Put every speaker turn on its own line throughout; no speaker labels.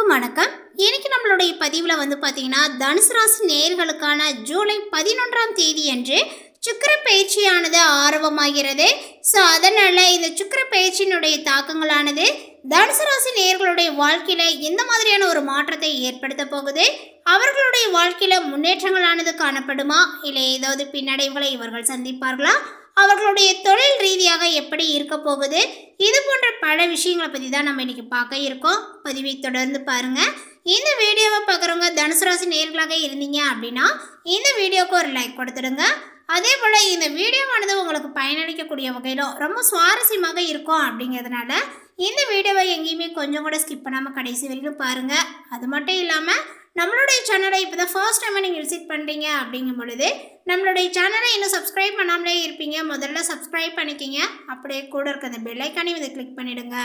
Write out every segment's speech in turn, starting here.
அனைவருக்கும் வணக்கம் இன்னைக்கு நம்மளுடைய பதிவில் வந்து பார்த்தீங்கன்னா தனுசு ராசி நேர்களுக்கான ஜூலை பதினொன்றாம் தேதி என்று சுக்கர பயிற்சியானது ஆரம்பமாகிறது ஸோ அதனால் இந்த சுக்கர பயிற்சியினுடைய தாக்கங்களானது தனுசு ராசி நேர்களுடைய வாழ்க்கையில் எந்த மாதிரியான ஒரு மாற்றத்தை ஏற்படுத்த போகுது அவர்களுடைய வாழ்க்கையில் முன்னேற்றங்களானது காணப்படுமா இல்லை ஏதாவது பின்னடைவுகளை இவர்கள் சந்திப்பார்களா அவர்களுடைய தொழில் ரீதியாக எப்படி இருக்க போகுது இது போன்ற பல விஷயங்களை பற்றி தான் நம்ம இன்றைக்கி பார்க்க இருக்கோம் பதிவை தொடர்ந்து பாருங்கள் இந்த வீடியோவை பார்க்குறவங்க தனுசு ராசி நேர்களாக இருந்தீங்க அப்படின்னா இந்த வீடியோவுக்கு ஒரு லைக் கொடுத்துடுங்க அதே போல் இந்த வீடியோவானது உங்களுக்கு பயனளிக்கக்கூடிய வகையில் ரொம்ப சுவாரஸ்யமாக இருக்கும் அப்படிங்கிறதுனால இந்த வீடியோவை எங்கேயுமே கொஞ்சம் கூட ஸ்கிப் பண்ணாமல் கடைசி வரைக்கும் பாருங்கள் அது மட்டும் இல்லாமல் நம்மளுடைய சேனலை இப்போ தான் ஃபர்ஸ்ட் டைம் நீங்கள் விசிட் பண்ணுறீங்க அப்படிங்கும் பொழுது நம்மளுடைய சேனலை இன்னும் சப்ஸ்கிரைப் பண்ணாமலே இருப்பீங்க முதல்ல சப்ஸ்கிரைப் பண்ணிக்கிங்க அப்படியே கூட இருக்கிற அந்த பெல்லைக்கானே இதை கிளிக் பண்ணிவிடுங்க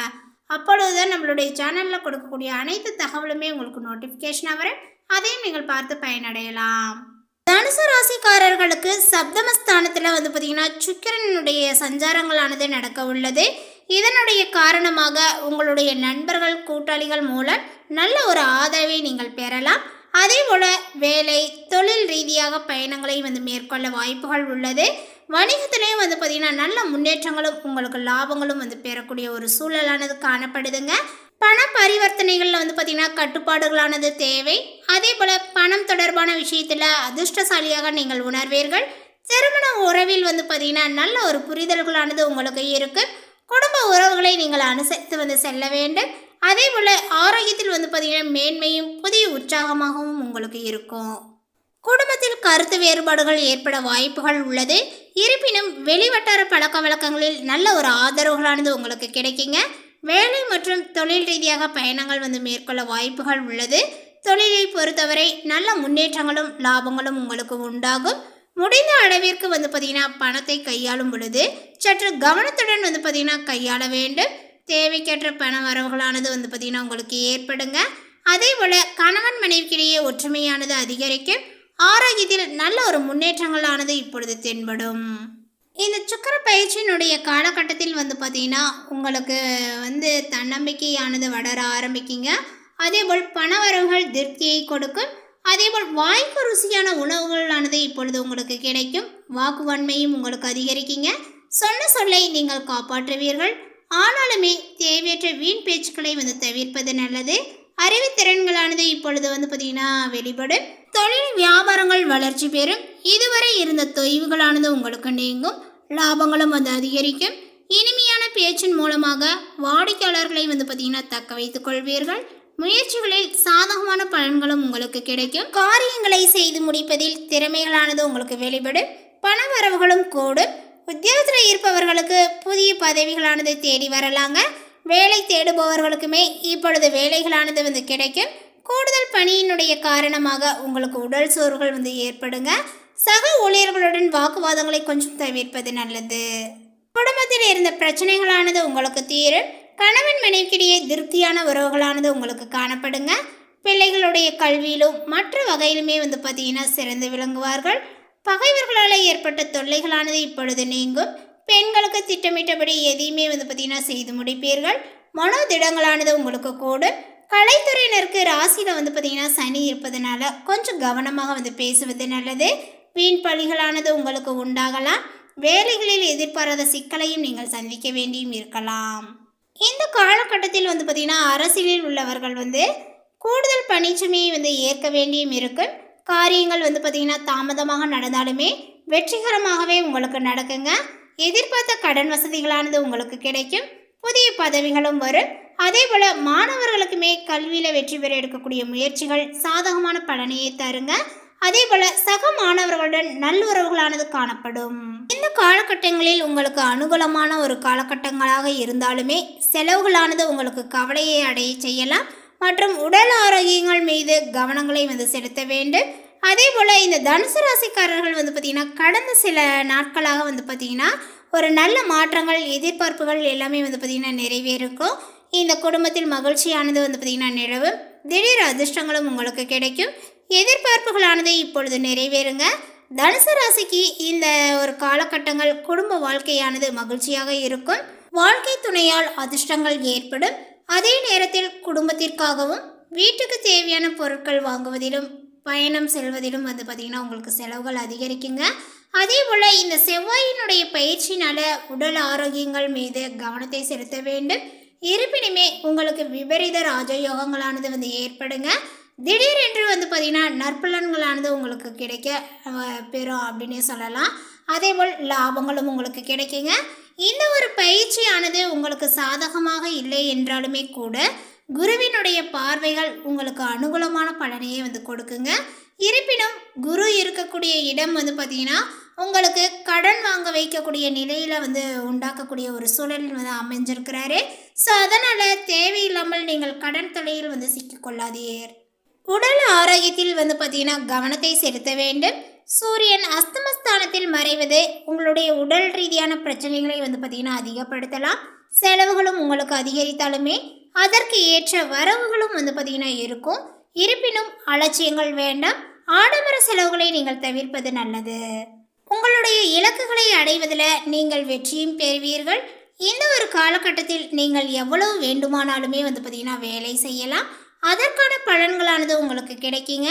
அப்பொழுது தான் நம்மளுடைய சேனலில் கொடுக்கக்கூடிய அனைத்து தகவலுமே உங்களுக்கு நோட்டிஃபிகேஷனாக வரும் அதையும் நீங்கள் பார்த்து பயனடையலாம் தனுசு ராசிக்காரர்களுக்கு சப்தமஸ்தானத்தில் வந்து பார்த்திங்கன்னா சுக்கிரனுடைய சஞ்சாரங்களானது நடக்க உள்ளது இதனுடைய காரணமாக உங்களுடைய நண்பர்கள் கூட்டாளிகள் மூலம் நல்ல ஒரு ஆதரவை நீங்கள் பெறலாம் அதே போல் வேலை தொழில் ரீதியாக பயணங்களை வந்து மேற்கொள்ள வாய்ப்புகள் உள்ளது வணிகத்திலையும் வந்து பார்த்திங்கன்னா நல்ல முன்னேற்றங்களும் உங்களுக்கு லாபங்களும் வந்து பெறக்கூடிய ஒரு சூழலானது காணப்படுதுங்க பண பரிவர்த்தனைகளில் வந்து பார்த்திங்கன்னா கட்டுப்பாடுகளானது தேவை அதே போல் பணம் தொடர்பான விஷயத்தில் அதிர்ஷ்டசாலியாக நீங்கள் உணர்வீர்கள் திருமண உறவில் வந்து பார்த்திங்கன்னா நல்ல ஒரு புரிதல்களானது உங்களுக்கு இருக்குது குடும்ப உறவுகளை நீங்கள் அனுசரித்து வந்து செல்ல வேண்டும் அதே போல் ஆரோக்கியத்தில் வந்து பார்த்தீங்கன்னா மேன்மையும் புதிய உற்சாகமாகவும் உங்களுக்கு இருக்கும் குடும்பத்தில் கருத்து வேறுபாடுகள் ஏற்பட வாய்ப்புகள் உள்ளது இருப்பினும் வெளிவட்டார பழக்க வழக்கங்களில் நல்ல ஒரு ஆதரவுகளானது உங்களுக்கு கிடைக்குங்க வேலை மற்றும் தொழில் ரீதியாக பயணங்கள் வந்து மேற்கொள்ள வாய்ப்புகள் உள்ளது தொழிலை பொறுத்தவரை நல்ல முன்னேற்றங்களும் லாபங்களும் உங்களுக்கு உண்டாகும் முடிந்த அளவிற்கு வந்து பார்த்திங்கன்னா பணத்தை கையாளும் பொழுது சற்று கவனத்துடன் வந்து பார்த்திங்கன்னா கையாள வேண்டும் தேவைக்கேற்ற பண வரவுகளானது வந்து பார்த்திங்கன்னா உங்களுக்கு ஏற்படுங்க அதே போல் கணவன் மனைவிக்கிடையே ஒற்றுமையானது அதிகரிக்கும் ஆரோக்கியத்தில் நல்ல ஒரு முன்னேற்றங்களானது இப்பொழுது தென்படும் இந்த சுக்கர பயிற்சியினுடைய காலகட்டத்தில் வந்து பார்த்திங்கன்னா உங்களுக்கு வந்து தன்னம்பிக்கையானது வளர ஆரம்பிக்குங்க பண வரவுகள் திருப்தியை கொடுக்கும் அதேபோல் வாய்ப்பு ருசியான உணவுகளானது இப்பொழுது உங்களுக்கு கிடைக்கும் வாக்குவன்மையும் உங்களுக்கு அதிகரிக்கீங்க சொன்ன சொல்லை நீங்கள் காப்பாற்றுவீர்கள் ஆனாலுமே தேவையற்ற வீண் பேச்சுக்களை வந்து தவிர்ப்பது நல்லது அறிவுத்திறன்களானது இப்பொழுது வந்து பார்த்தீங்கன்னா வெளிப்படும் தொழில் வியாபாரங்கள் வளர்ச்சி பெறும் இதுவரை இருந்த தொய்வுகளானது உங்களுக்கு நீங்கும் லாபங்களும் வந்து அதிகரிக்கும் இனிமையான பேச்சின் மூலமாக வாடிக்கையாளர்களை வந்து பார்த்திங்கன்னா தக்க வைத்துக் கொள்வீர்கள் முயற்சிகளில் சாதகமான பலன்களும் உங்களுக்கு கிடைக்கும் காரியங்களை செய்து முடிப்பதில் திறமைகளானது உங்களுக்கு வெளிப்படும் பண வரவுகளும் கூடும் உத்தியோகத்தில் இருப்பவர்களுக்கு புதிய பதவிகளானது தேடி வரலாங்க வேலை தேடுபவர்களுக்குமே இப்பொழுது வேலைகளானது வந்து கிடைக்கும் கூடுதல் பணியினுடைய காரணமாக உங்களுக்கு உடல் சோர்வுகள் வந்து ஏற்படுங்க சக ஊழியர்களுடன் வாக்குவாதங்களை கொஞ்சம் தவிர்ப்பது நல்லது குடும்பத்தில் இருந்த பிரச்சனைகளானது உங்களுக்கு தீரும் கணவன் மனைவிக்கிடையே திருப்தியான உறவுகளானது உங்களுக்கு காணப்படுங்க பிள்ளைகளுடைய கல்வியிலும் மற்ற வகையிலுமே வந்து பார்த்தீங்கன்னா சிறந்து விளங்குவார்கள் பகைவர்களால் ஏற்பட்ட தொல்லைகளானது இப்பொழுது நீங்கும் பெண்களுக்கு திட்டமிட்டபடி எதையுமே வந்து பார்த்தீங்கன்னா செய்து முடிப்பீர்கள் மனோதிடங்களானது உங்களுக்கு கூடும் கலைத்துறையினருக்கு ராசியில் வந்து பார்த்தீங்கன்னா சனி இருப்பதனால கொஞ்சம் கவனமாக வந்து பேசுவது நல்லது வீண் பழிகளானது உங்களுக்கு உண்டாகலாம் வேலைகளில் எதிர்பாராத சிக்கலையும் நீங்கள் சந்திக்க வேண்டியும் இருக்கலாம் இந்த காலகட்டத்தில் வந்து பார்த்திங்கன்னா அரசியலில் உள்ளவர்கள் வந்து கூடுதல் பணிச்சுமையை வந்து ஏற்க வேண்டியும் இருக்குது காரியங்கள் வந்து பார்த்திங்கன்னா தாமதமாக நடந்தாலுமே வெற்றிகரமாகவே உங்களுக்கு நடக்குங்க எதிர்பார்த்த கடன் வசதிகளானது உங்களுக்கு கிடைக்கும் புதிய பதவிகளும் வரும் அதே போல் மாணவர்களுக்குமே கல்வியில் வெற்றி பெற எடுக்கக்கூடிய முயற்சிகள் சாதகமான பலனையே தருங்க அதே போல சக மாணவர்களுடன் நல்லுறவுகளானது காணப்படும் இந்த காலகட்டங்களில் உங்களுக்கு அனுகூலமான ஒரு காலகட்டங்களாக இருந்தாலுமே செலவுகளானது உங்களுக்கு கவலையை அடைய செய்யலாம் மற்றும் உடல் ஆரோக்கியங்கள் மீது கவனங்களை வந்து செலுத்த வேண்டும் அதே போல் இந்த தனுசு ராசிக்காரர்கள் வந்து பார்த்திங்கன்னா கடந்த சில நாட்களாக வந்து பார்த்திங்கன்னா ஒரு நல்ல மாற்றங்கள் எதிர்பார்ப்புகள் எல்லாமே வந்து பார்த்திங்கன்னா இருக்கும் இந்த குடும்பத்தில் மகிழ்ச்சியானது வந்து பார்த்திங்கன்னா நிலவும் திடீர் அதிர்ஷ்டங்களும் உங்களுக்கு கிடைக்கும் எதிர்பார்ப்புகளானது இப்பொழுது நிறைவேறுங்க தனுசு ராசிக்கு இந்த ஒரு காலகட்டங்கள் குடும்ப வாழ்க்கையானது மகிழ்ச்சியாக இருக்கும் வாழ்க்கை துணையால் அதிர்ஷ்டங்கள் ஏற்படும் அதே நேரத்தில் குடும்பத்திற்காகவும் வீட்டுக்கு தேவையான பொருட்கள் வாங்குவதிலும் பயணம் செல்வதிலும் வந்து பார்த்திங்கன்னா உங்களுக்கு செலவுகள் அதிகரிக்குங்க அதே போல் இந்த செவ்வாயினுடைய பயிற்சினால் உடல் ஆரோக்கியங்கள் மீது கவனத்தை செலுத்த வேண்டும் இருப்பினுமே உங்களுக்கு விபரீத ராஜயோகங்களானது வந்து ஏற்படுங்க திடீரென்று வந்து பார்த்திங்கன்னா நற்பலன்களானது உங்களுக்கு கிடைக்க பெறும் அப்படின்னே சொல்லலாம் அதே போல் லாபங்களும் உங்களுக்கு கிடைக்குங்க இந்த ஒரு பயிற்சியானது உங்களுக்கு சாதகமாக இல்லை என்றாலுமே கூட குருவினுடைய பார்வைகள் உங்களுக்கு அனுகூலமான பலனையே வந்து கொடுக்குங்க இருப்பினும் குரு இருக்கக்கூடிய இடம் வந்து பார்த்திங்கன்னா உங்களுக்கு கடன் வாங்க வைக்கக்கூடிய நிலையில் வந்து உண்டாக்கக்கூடிய ஒரு சூழலில் வந்து அமைஞ்சிருக்கிறாரு ஸோ அதனால் தேவையில்லாமல் நீங்கள் கடன் தொலையில் வந்து சிக்கிக்கொள்ளாதீர் உடல் ஆரோக்கியத்தில் வந்து பார்த்தீங்கன்னா கவனத்தை செலுத்த வேண்டும் சூரியன் அஸ்தமஸ்தானத்தில் மறைவது உங்களுடைய உடல் ரீதியான பிரச்சனைகளை வந்து பார்த்திங்கன்னா அதிகப்படுத்தலாம் செலவுகளும் உங்களுக்கு அதிகரித்தாலுமே அதற்கு ஏற்ற வரவுகளும் வந்து பார்த்தீங்கன்னா இருக்கும் இருப்பினும் அலட்சியங்கள் வேண்டாம் ஆடம்பர செலவுகளை நீங்கள் தவிர்ப்பது நல்லது உங்களுடைய இலக்குகளை அடைவதில் நீங்கள் வெற்றியும் பெறுவீர்கள் இந்த ஒரு காலகட்டத்தில் நீங்கள் எவ்வளவு வேண்டுமானாலுமே வந்து பார்த்திங்கன்னா வேலை செய்யலாம் அதற்கான பலன்களானது உங்களுக்கு கிடைக்குங்க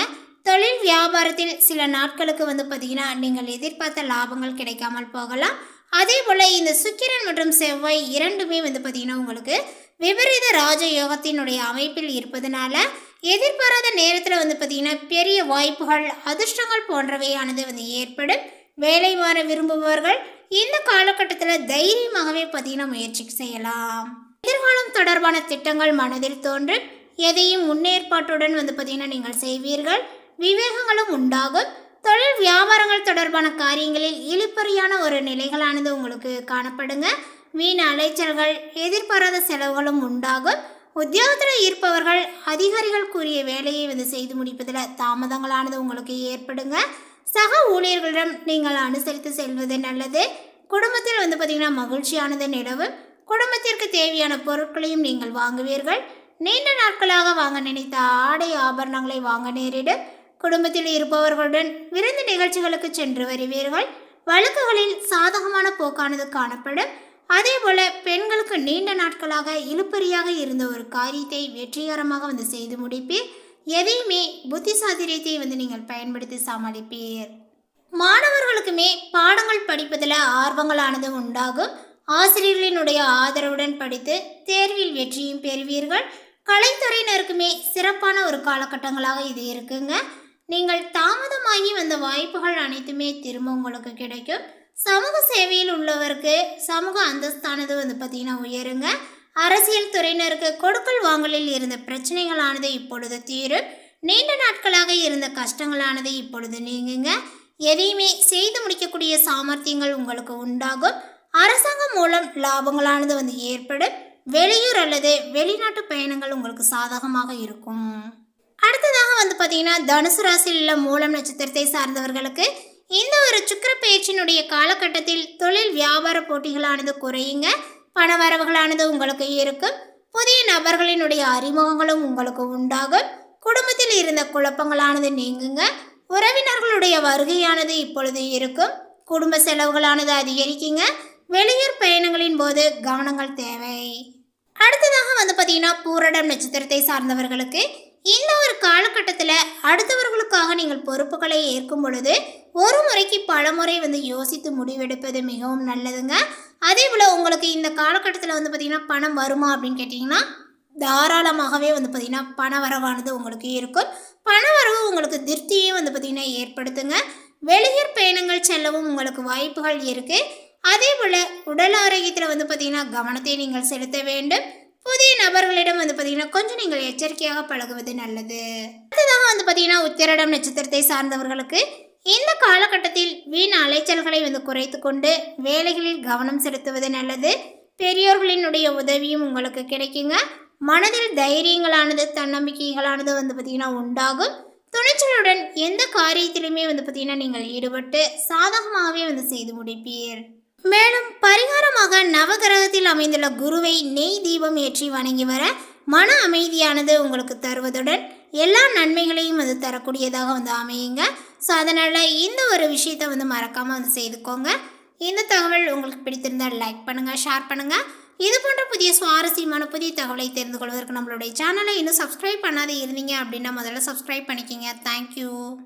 தொழில் வியாபாரத்தில் சில நாட்களுக்கு வந்து பார்த்திங்கன்னா நீங்கள் எதிர்பார்த்த லாபங்கள் கிடைக்காமல் போகலாம் அதே போல் இந்த சுக்கிரன் மற்றும் செவ்வாய் இரண்டுமே வந்து பார்த்திங்கன்னா உங்களுக்கு விபரீத ராஜ யோகத்தினுடைய அமைப்பில் இருப்பதனால எதிர்பாராத நேரத்தில் வந்து பார்த்திங்கன்னா பெரிய வாய்ப்புகள் அதிர்ஷ்டங்கள் போன்றவையானது வந்து ஏற்படும் வேலை மாற விரும்புபவர்கள் இந்த காலகட்டத்தில் தைரியமாகவே பார்த்திங்கன்னா முயற்சி செய்யலாம் எதிர்காலம் தொடர்பான திட்டங்கள் மனதில் தோன்றும் எதையும் முன்னேற்பாட்டுடன் வந்து பார்த்தீங்கன்னா நீங்கள் செய்வீர்கள் விவேகங்களும் உண்டாகும் தொழில் வியாபாரங்கள் தொடர்பான காரியங்களில் இழிப்பறியான ஒரு நிலைகளானது உங்களுக்கு காணப்படுங்க மீன் அலைச்சல்கள் எதிர்பாராத செலவுகளும் உண்டாகும் உத்தியோகத்தில் இருப்பவர்கள் அதிகாரிகள் கூறிய வேலையை வந்து செய்து முடிப்பதில் தாமதங்களானது உங்களுக்கு ஏற்படுங்க சக ஊழியர்களிடம் நீங்கள் அனுசரித்து செல்வது நல்லது குடும்பத்தில் வந்து பார்த்திங்கன்னா மகிழ்ச்சியானது நிலவும் குடும்பத்திற்கு தேவையான பொருட்களையும் நீங்கள் வாங்குவீர்கள் நீண்ட நாட்களாக வாங்க நினைத்த ஆடை ஆபரணங்களை வாங்க நேரிடும் குடும்பத்தில் இருப்பவர்களுடன் விருந்து நிகழ்ச்சிகளுக்கு சென்று வருவீர்கள் வழக்குகளில் சாதகமான போக்கானது காணப்படும் அதேபோல பெண்களுக்கு நீண்ட நாட்களாக இழுப்பறியாக இருந்த ஒரு காரியத்தை வெற்றிகரமாக வந்து செய்து முடிப்பீர் எதையுமே புத்தி சாதிரியத்தை வந்து நீங்கள் பயன்படுத்தி சமாளிப்பீர் மாணவர்களுக்குமே பாடங்கள் படிப்பதில் ஆர்வங்களானது உண்டாகும் ஆசிரியர்களினுடைய ஆதரவுடன் படித்து தேர்வில் வெற்றியும் பெறுவீர்கள் கலைத்துறையினருக்குமே சிறப்பான ஒரு காலகட்டங்களாக இது இருக்குங்க நீங்கள் தாமதமாகி வந்த வாய்ப்புகள் அனைத்துமே திரும்ப உங்களுக்கு கிடைக்கும் சமூக சேவையில் உள்ளவருக்கு சமூக அந்தஸ்தானது வந்து பார்த்திங்கன்னா உயருங்க அரசியல் துறையினருக்கு கொடுக்கல் வாங்கலில் இருந்த பிரச்சனைகளானது இப்பொழுது தீரும் நீண்ட நாட்களாக இருந்த கஷ்டங்களானது இப்பொழுது நீங்குங்க எதையுமே செய்து முடிக்கக்கூடிய சாமர்த்தியங்கள் உங்களுக்கு உண்டாகும் அரசாங்கம் மூலம் லாபங்களானது வந்து ஏற்படும் வெளியூர் அல்லது வெளிநாட்டு பயணங்கள் உங்களுக்கு சாதகமாக இருக்கும் அடுத்ததாக வந்து பார்த்தீங்கன்னா தனுசு ராசியில் உள்ள மூலம் நட்சத்திரத்தை சார்ந்தவர்களுக்கு இந்த ஒரு சுக்கர பயிற்சியினுடைய காலகட்டத்தில் தொழில் வியாபார போட்டிகளானது குறையுங்க பண வரவுகளானது உங்களுக்கு இருக்கும் புதிய நபர்களினுடைய அறிமுகங்களும் உங்களுக்கு உண்டாகும் குடும்பத்தில் இருந்த குழப்பங்களானது நீங்குங்க உறவினர்களுடைய வருகையானது இப்பொழுது இருக்கும் குடும்ப செலவுகளானது அதிகரிக்குங்க வெளியூர் பயணங்களின் போது கவனங்கள் தேவை அடுத்ததாக வந்து பார்த்தீங்கன்னா பூரடம் நட்சத்திரத்தை சார்ந்தவர்களுக்கு இந்த ஒரு காலகட்டத்தில் அடுத்தவர்களுக்காக நீங்கள் பொறுப்புகளை ஏற்கும் பொழுது ஒரு முறைக்கு பல முறை வந்து யோசித்து முடிவெடுப்பது மிகவும் நல்லதுங்க அதே போல் உங்களுக்கு இந்த காலகட்டத்தில் வந்து பார்த்திங்கன்னா பணம் வருமா அப்படின்னு கேட்டிங்கன்னா தாராளமாகவே வந்து பார்த்திங்கன்னா பண வரவானது உங்களுக்கு இருக்கும் பண வரவு உங்களுக்கு திருப்தியே வந்து பார்த்திங்கன்னா ஏற்படுத்துங்க வெளியூர் பயணங்கள் செல்லவும் உங்களுக்கு வாய்ப்புகள் இருக்குது அதே போல் உடல் ஆரோக்கியத்தில் வந்து பார்த்திங்கன்னா கவனத்தை நீங்கள் செலுத்த வேண்டும் புதிய நபர்களிடம் வந்து பார்த்திங்கன்னா கொஞ்சம் நீங்கள் எச்சரிக்கையாக பழகுவது நல்லது அடுத்ததாக வந்து பார்த்திங்கன்னா உத்திரடம் நட்சத்திரத்தை சார்ந்தவர்களுக்கு இந்த காலகட்டத்தில் வீண் அலைச்சல்களை வந்து குறைத்து கொண்டு வேலைகளில் கவனம் செலுத்துவது நல்லது பெரியோர்களினுடைய உதவியும் உங்களுக்கு கிடைக்குங்க மனதில் தைரியங்களானது தன்னம்பிக்கைகளானது வந்து பார்த்திங்கன்னா உண்டாகும் துணிச்சலுடன் எந்த காரியத்திலுமே வந்து பார்த்திங்கன்னா நீங்கள் ஈடுபட்டு சாதகமாகவே வந்து செய்து முடிப்பீர் மேலும் பரிகாரமாக நவகிரகத்தில் அமைந்துள்ள குருவை நெய் தீபம் ஏற்றி வணங்கி வர மன அமைதியானது உங்களுக்கு தருவதுடன் எல்லா நன்மைகளையும் அது தரக்கூடியதாக வந்து அமையுங்க ஸோ அதனால் இந்த ஒரு விஷயத்தை வந்து மறக்காமல் வந்து செய்துக்கோங்க இந்த தகவல் உங்களுக்கு பிடித்திருந்தால் லைக் பண்ணுங்கள் ஷேர் பண்ணுங்கள் இது போன்ற புதிய சுவாரஸ்யமான புதிய தகவலை தெரிந்து கொள்வதற்கு நம்மளுடைய சேனலை இன்னும் சப்ஸ்கிரைப் பண்ணாத இருந்தீங்க அப்படின்னா முதல்ல சப்ஸ்கிரைப் பண்ணிக்கிங்க தேங்க்யூ